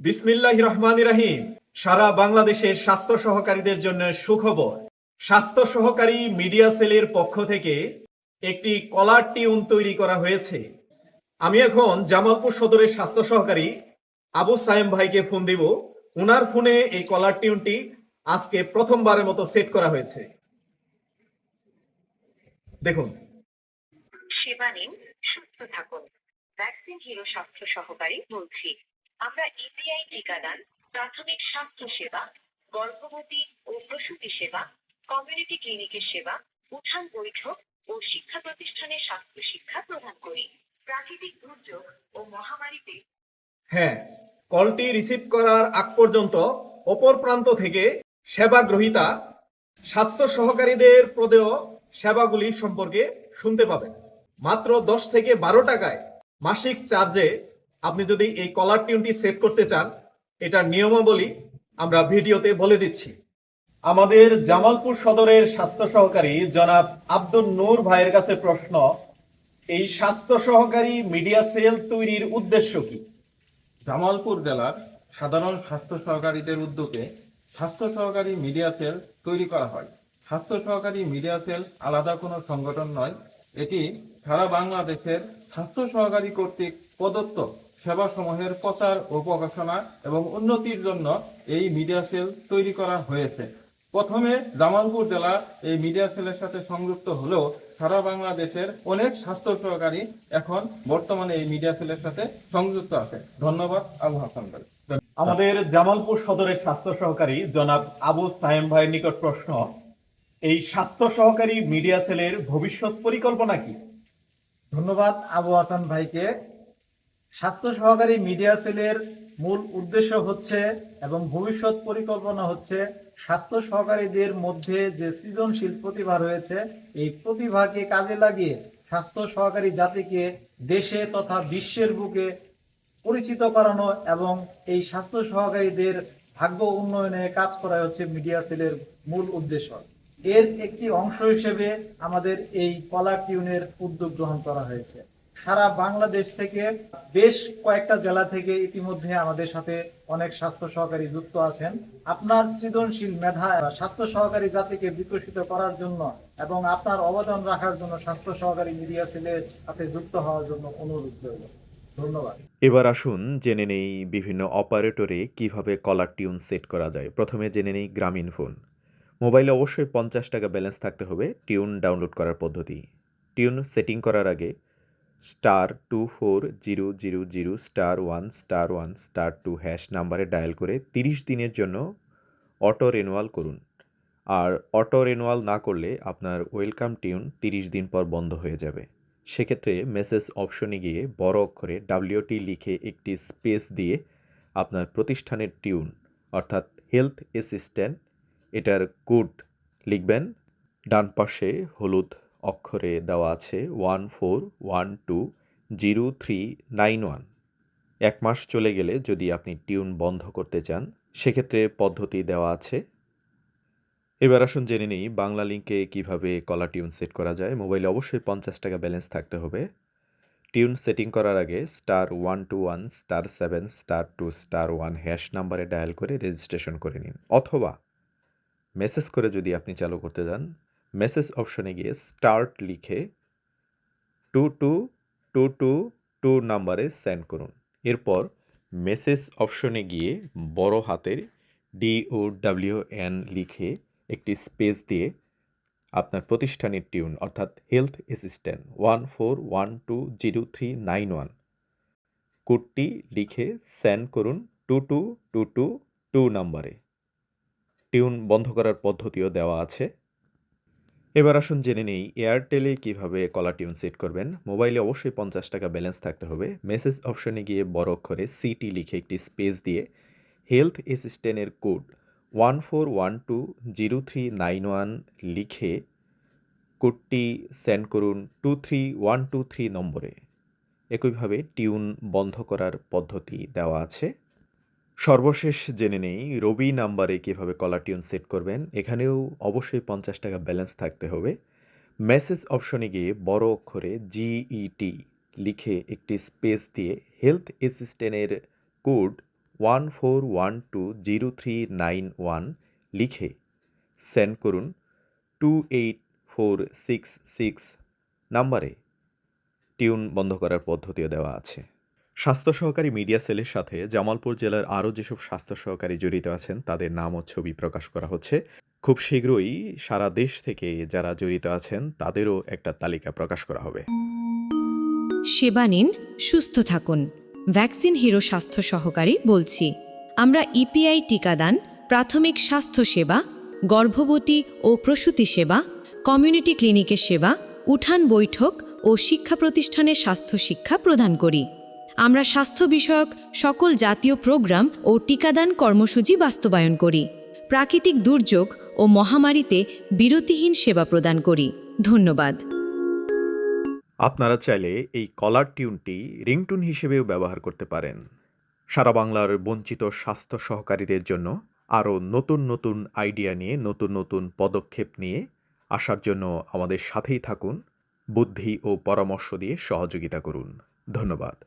বিসমিল্লাহ রহমান রাহিম। সারা বাংলাদেশের স্বাস্থ্য সহকারীদের জন্য সুখবর। স্বাস্থ্য সহকারী মিডিয়া সেলের পক্ষ থেকে একটি কলার টিউন তৈরি করা হয়েছে। আমি এখন জামালপুর সদরের স্বাস্থ্য সহকারী আবু সায়েম ভাইকে ফোন দিব। ওনার ফোনে এই কলার টিউনটি আজকে প্রথমবারের মতো সেট করা হয়েছে। দেখুন। সেবা নিন, সুস্থ থাকুন। ভ্যাকসিন হিরো স্বাস্থ্য সহকারী বলছি। আমরা ইপিআই টিকাদান, প্রাথমিক স্বাস্থ্য সেবা, গর্ভবতী ও প্রসূতি সেবা কমিউনিটি ক্লিনিকের সেবা, উঠান বৈঠক ও শিক্ষা প্রতিষ্ঠানে স্বাস্থ্য শিক্ষা প্রদান করি। প্রাকৃতিক দুর্যোগ ও মহামারীতে হ্যাঁ কলটি রিসিভ করার আগ পর্যন্ত অপর প্রান্ত থেকে সেবা গ্রহীতা স্বাস্থ্য সহকারীদের প্রদেয় সেবাগুলি সম্পর্কে শুনতে পাবেন। মাত্র দশ থেকে বারো টাকায় মাসিক চার্জে আপনি যদি এই কলার টিউনটি সেট করতে চান, এটার নিয়মাবলী আমরা ভিডিওতে বলে দিচ্ছি। আমাদের জামালপুর সদরের স্বাস্থ্য সহকারী জনাব আব্দুল নূর ভাইয়ের কাছে প্রশ্ন, এই স্বাস্থ্য সহকারী মিডিয়া সেল তৈরির উদ্দেশ্য কি? জামালপুর জেলার সাধারণ স্বাস্থ্য সহকারীদের উদ্যোগে স্বাস্থ্য সহকারী মিডিয়া সেল তৈরি করা হয়। স্বাস্থ্য সহকারী মিডিয়া সেল আলাদা কোনো সংগঠন নয়, এটি সারা বাংলাদেশের স্বাস্থ্য সহকারী কর্তৃক প্রদত্ত। সেবাসমূহের প্রচার ও প্রকাশনা এবং উন্নতির জন্য এই মিডিয়া সেল তৈরি করা হয়েছে। প্রথমে জামালপুর জেলা এই মিডিয়া সেলের সাথে সংযুক্ত হলেও সারা বাংলাদেশের অনেক স্বাস্থ্য সহকারী এখন বর্তমানে এই মিডিয়া সেলের সাথে সংযুক্ত আছে। ধন্যবাদ আবু হাসান ভাই। আমাদের জামালপুর সদরের স্বাস্থ্য সহকারী জনাব আবু সায়েম ভাইয়ের নিকট প্রশ্ন এই স্বাস্থ্য সহকারী মিডিয়া সেলের ভবিষ্যৎ পরিকল্পনা কি? ধন্যবাদ আবু হাসান ভাইকে। স্বাস্থ্য সহকারী মিডিয়া সেলের মূল উদ্দেশ্য হচ্ছে এবং ভবিষ্যৎ পরিকল্পনা হচ্ছে স্বাস্থ্য সহকারীদের মধ্যে যে সৃজনশীল প্রতিভা রয়েছে, এই প্রতিভাকে কাজে লাগিয়ে স্বাস্থ্য সহকারী জাতিকে দেশে তথা বিশ্বের বুকে পরিচিত করানো এবং এই স্বাস্থ্য সহকারীদের ভাগ্য উন্নয়নে কাজ করা হচ্ছে মিডিয়া সেলের মূল উদ্দেশ্য। এর একটি অংশ হিসেবে আমাদের এই কলা টিউনের উদ্যোগ গ্রহণ করা হয়েছে। সারা বাংলাদেশ থেকে বেশ কয়েকটা জেলা থেকে ইতিমধ্যে আমাদের সাথে অনেক স্বাস্থ্য সহকারী যুক্ত আছেন। আপনার সৃজনশীল মেধা স্বাস্থ্য সহকারী জাতিকে বিকশিত করার জন্য এবং আপনার অবদান রাখার জন্য স্বাস্থ্য সহকারী মিডিয়া সেলের সাথে যুক্ত হওয়ার জন্য অনুরোধ করব এবার আসুন জেনে নেই বিভিন্ন অপারেটরে কীভাবে কলার টিউন সেট করা যায়। প্রথমে জেনে নেই গ্রামীণ ফোন। মোবাইলে অবশ্যই পঞ্চাশ টাকা ব্যালেন্স থাকতে হবে টিউন ডাউনলোড করার পদ্ধতি। টিউন সেটিং করার আগে star two four zero zero zero star one star one star two hash নাম্বারে ডায়াল করে তিরিশ দিনের জন্য অটো রেনুয়াল করুন। আর অটো রেনুয়াল না করলে আপনার ওয়েলকাম টিউন তিরিশ দিন পর বন্ধ হয়ে যাবে। সেক্ষেত্রে মেসেজ অপশনে গিয়ে বড় অক্ষরে ডাব্লিউটি লিখে একটি স্পেস দিয়ে আপনার প্রতিষ্ঠানের টিউন, অর্থাৎ হেলথ অ্যাসিস্ট্যান্ট, এটার কোড লিখবেন। ডান পাশে হলুদ অক্ষরে দেওয়া আছে one four one two zero three nine one. এক মাস চলে গেলে যদি আপনি টিউন বন্ধ করতে চান, সেক্ষেত্রে পদ্ধতি দেওয়া আছে। এবার আসুন জেনে নিই বাংলা লিঙ্কে কীভাবে কলা টিউন সেট করা যায়। মোবাইলে অবশ্যই পঞ্চাশ টাকা ব্যালেন্স থাকতে হবে। টিউন সেটিং করার আগে star one two one star seven star two star one hash নাম্বারে ডায়াল করে রেজিস্ট্রেশন করে নিন। অথবা মেসেজ করে যদি আপনি চালু করতে যান মেসেজ অপশনে গিয়ে স্টার্ট লিখে two two two two two নাম্বারে সেন্ড করুন। এরপর মেসেজ অপশনে গিয়ে বড় হাতের ডি ও ডাব্লিউ এন লিখে একটি স্পেস দিয়ে আপনার প্রতিষ্ঠানের টিউন অর্থাৎ health assistant one four one two zero three nine one কোডটি লিখে সেন্ড করুন two two two two two নাম্বারে টিউন বন্ধ করার পদ্ধতিও দেওয়া আছে। এবার আসুন জেনে নেই এয়ারটেলে কীভাবে কলা টিউন সেট করবেন? মোবাইলে অবশ্যই পঞ্চাশ টাকা ব্যালেন্স থাকতে হবে। মেসেজ অপশনে গিয়ে বড় অক্ষরে সিটি লিখে একটি স্পেস দিয়ে health অ্যাসিস্ট্যান্টের code one four one two zero three nine one লিখে কোডটি সেন্ড করুন two three one two three নম্বরে। একইভাবে টিউন বন্ধ করার পদ্ধতি দেওয়া আছে। সর্বশেষ জেনে নেই, রবি নাম্বারে কীভাবে কলার টিউন সেট করবেন, এখানেও অবশ্যই পঞ্চাশ টাকা ব্যালেন্স থাকতে হবে। মেসেজ অপশনে গিয়ে বড় অক্ষরে জিইটি লিখে একটি স্পেস দিয়ে health অ্যাসিস্ট্যান্টের code one four one two zero three nine one লিখে সেন্ড করুন two eight four six six নাম্বারে। টিউন বন্ধ করার পদ্ধতিও দেওয়া আছে। স্বাস্থ্য সহকারী মিডিয়া সেলের সাথে জামালপুর জেলার আরও যেসব স্বাস্থ্য সহকারী জড়িত আছেন, তাদের নাম ও ছবি প্রকাশ করা হচ্ছে। খুব শীঘ্রই সারা দেশ থেকে যারা জড়িত আছেন, তাদেরও একটা তালিকা প্রকাশ করা হবে। সেবা নিন, সুস্থ থাকুন। ভ্যাকসিন হিরো স্বাস্থ্য সহকারী বলছি, আমরা ইপিআই টিকাদান, প্রাথমিক স্বাস্থ্য সেবা, গর্ভবতী ও প্রসূতি সেবা, কমিউনিটি ক্লিনিকের সেবা, উঠান বৈঠক ও শিক্ষা প্রতিষ্ঠানে স্বাস্থ্য শিক্ষা প্রদান করি। আমরা স্বাস্থ্য বিষয়ক সকল জাতীয় প্রোগ্রাম ও টিকাদান কর্মসূচি বাস্তবায়ন করি, প্রাকৃতিক দুর্যোগ ও মহামারীতে বিরতিহীন সেবা প্রদান করি। ধন্যবাদ। আপনারা চাইলে এই কলার টিউনটি রিংটুন হিসেবেও ব্যবহার করতে পারেন। সারা বাংলার বঞ্চিত স্বাস্থ্য সহকারীদের জন্য আরও নতুন নতুন আইডিয়া নিয়ে, নতুন নতুন পদক্ষেপ নিয়ে আসার জন্য আমাদের সাথেই থাকুন, বুদ্ধি ও পরামর্শ দিয়ে সহযোগিতা করুন। ধন্যবাদ।